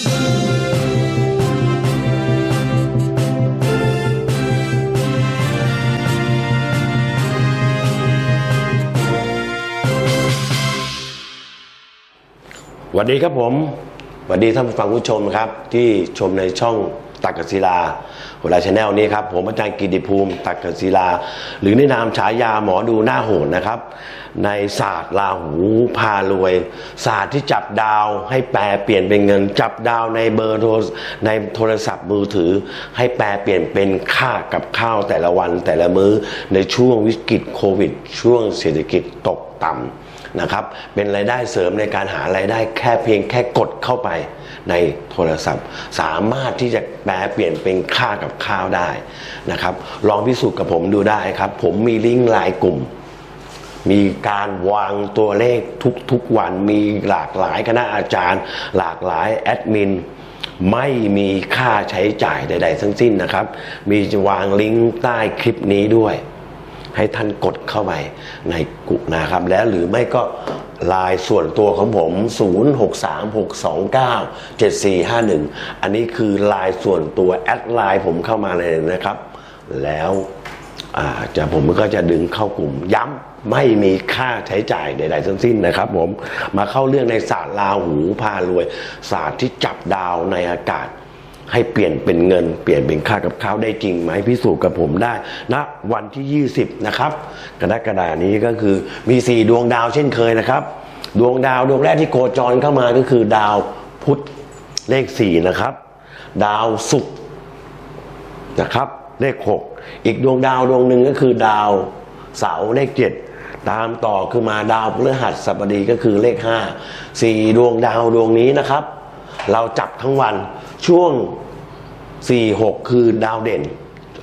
สวัสดีครับผมสวัสดีท่านผู้ฟังผู้ชมครับ ที่ชมในช่อง ตักกศิลาหัวลาชาแนลนี้ครับผมอาจารย์กิติภูมิตักกศิลา หรือในนามฉายาหมอดูหน้าโหนนะครับ ในศาสตร์ลาหูพารวย ศาสตร์ที่จับดาวให้แปลเปลี่ยนเป็นเงิน จับดาวในเบอร์โทรในโทรศัพท์มือถือ ให้แปลเปลี่ยนเป็นค่ากับข้าวแต่ละวันแต่ละมื้อในช่วงวิกฤตโควิด ช่วงเศรษฐกิจตก ต่ำนะครับ เป็นรายได้เสริมในการหารายได้แค่เพียงแค่กดเข้าไปในโทรศัพท์ สามารถที่จะแปลเปลี่ยนเป็นค่ากับข้าวได้นะครับ ลองพิสูจน์กับผมดูได้ครับ ผมมีลิงก์ไลน์กลุ่ม มีการวางตัวเลขทุกๆวัน มีหลากหลายคณะอาจารย์ หลากหลายแอดมินไม่มีค่าใช้จ่ายใด ๆ ทั้งสิ้นนะครับ มีวางลิงก์ใต้คลิปนี้ด้วย ให้ท่านกดเข้าไปในกลุ่มนะครับ แล้วหรือไม่ก็ลน์ส่วนตัวของผม 0636297451 อันนี้คือลน์ส่วนตัวแอดไลน์ผมเข้ามาเลยนะครับ แล้วจะผมก็จะดึงเข้ากลุ่มย้ำไม่มีค่าใช้จ่ายใดๆทั้งสิ้นนะครับ ผมมาเข้าเรื่องในศาสตร์ลาหูพารวยศาสตร์ที่จับดาวในอากาศ ให้เปลี่ยนเป็นเงิน เปลี่ยนเป็นค่ากับข้าวได้จริงไหมพิสูจน์กับผมได้ณวันที่ 20 นะครับกรกฎานี้ก็คือมี 4 ดวงดาวเช่นเคยนะครับ ดวงดาวดวงแรกที่โคจรเข้ามาก็คือดาวพุธเลข 4 นะครับ ดาวศุกร์นะครับ เลข 6 อีกดวงดาวดวงหนึ่งก็คือดาวเสาร์เลข 7ตามต่อคือมาดาวพฤหัสบดีก็คือเลข 5 4 ดวงดาวดวงนี้นะครับ เราจับทั้งวัน ช่วง 4 6 คือดาวเด่น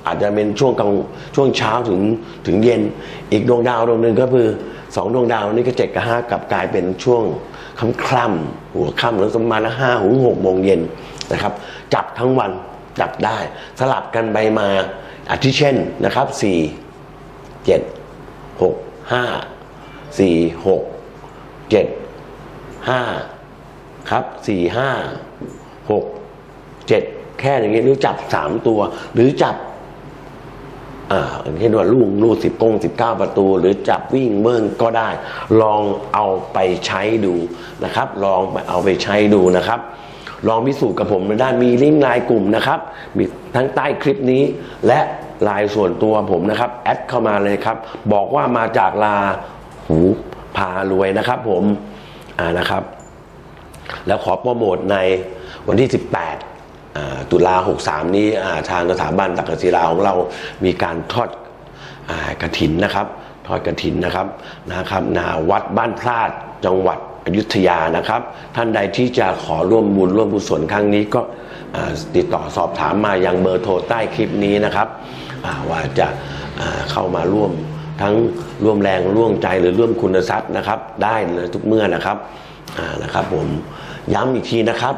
อาจจะเป็นช่วงกลางช่วงเช้าถึงถึงเย็น อีกดวงดาวดวงหนึ่งก็คือสองดวงดาวนี่ก็เจ็ดกับห้ากลับกลายเป็นช่วงค่ำคล่ำหัวค่ำหรือประมาณห้าถึงหกโมงเย็นนะครับ จับทั้งวันจับได้ สลับกันไปมาอาทิเช่นนะครับสี่เจ็ดหกห้าสี่หกเจ็ดห้าครับสี่ห้าหก เจ็ดแค่อย่างนี้หรือจับสามตัว หรือจับอ่าเช่นว่าลูกลูกสิบกงสิบเก้าประตู หรือจับวิ่งเบิ้งก็ได้ ลองเอาไปใช้ดูนะครับ ลองเอาไปใช้ดูนะครับ ลองพิสูจน์กับผมได้มีลิงก์ไลน์กลุ่มนะครับ มีทั้งใต้คลิปนี้ และไลน์ส่วนตัวผมนะครับ แอดเข้ามาเลยครับ บอกว่ามาจากลาหูพารวยนะครับผมอ่านะครับ แล้วขอโปรโมทในวันที่ 18 ตุลา 63 นี้ทางสถาบันตักกศิลาของเรามีการทอดอกระถินนะครับ ทอดกระถินนะครับนะครับนาวัดบ้านพลาดจังหวัดอยุธยานะครับ ท่านใดที่จะขอร่วมบุญร่วมกุศลครั้งนี้ก็ติดต่อสอบถามมายังเบอร์โทรใต้คลิปนี้นะครับว่าจะเข้ามาร่วมทั้งร่วมแรงร่วมใจหรือร่วมคุณทรัพย์นะครับ ได้เลยทุกเมื่อนะครับนะครับผมย้ำอีกทีนะครับ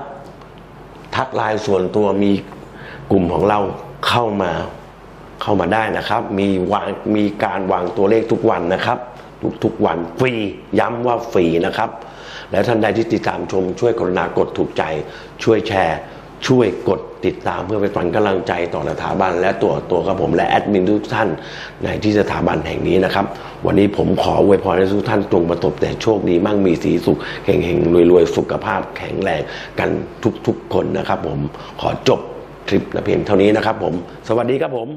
ทักไลน์ส่วนตัวมีกลุ่มของเราเข้ามาเข้ามาได้นะครับ มีวางมีการวางตัวเลขทุกวันนะครับ ทุกทุกวันฟรีย้ำว่าฟรีนะครับ และท่านใดที่ติดตามชมช่วยกรุณากดถูกใจช่วยแชร์ ช่วยกดติดตามเพื่อเป็นฝันกำลังใจต่อสถาบัน และตัวตัวกับผมและแอดมินทุกท่านในที่สถาบันแห่งนี้นะครับ วันนี้ผมขออวยพรให้ทุกท่านจงประสบแต่โชคดีมั่งมีสีสุขเฮงเฮงรวยรวยๆ สุขภาพแข็งแรงกันทุกๆ คนนะครับ ผมขอจบคลิปแต่เพียงเท่านี้นะครับ ผม สวัสดีครับผม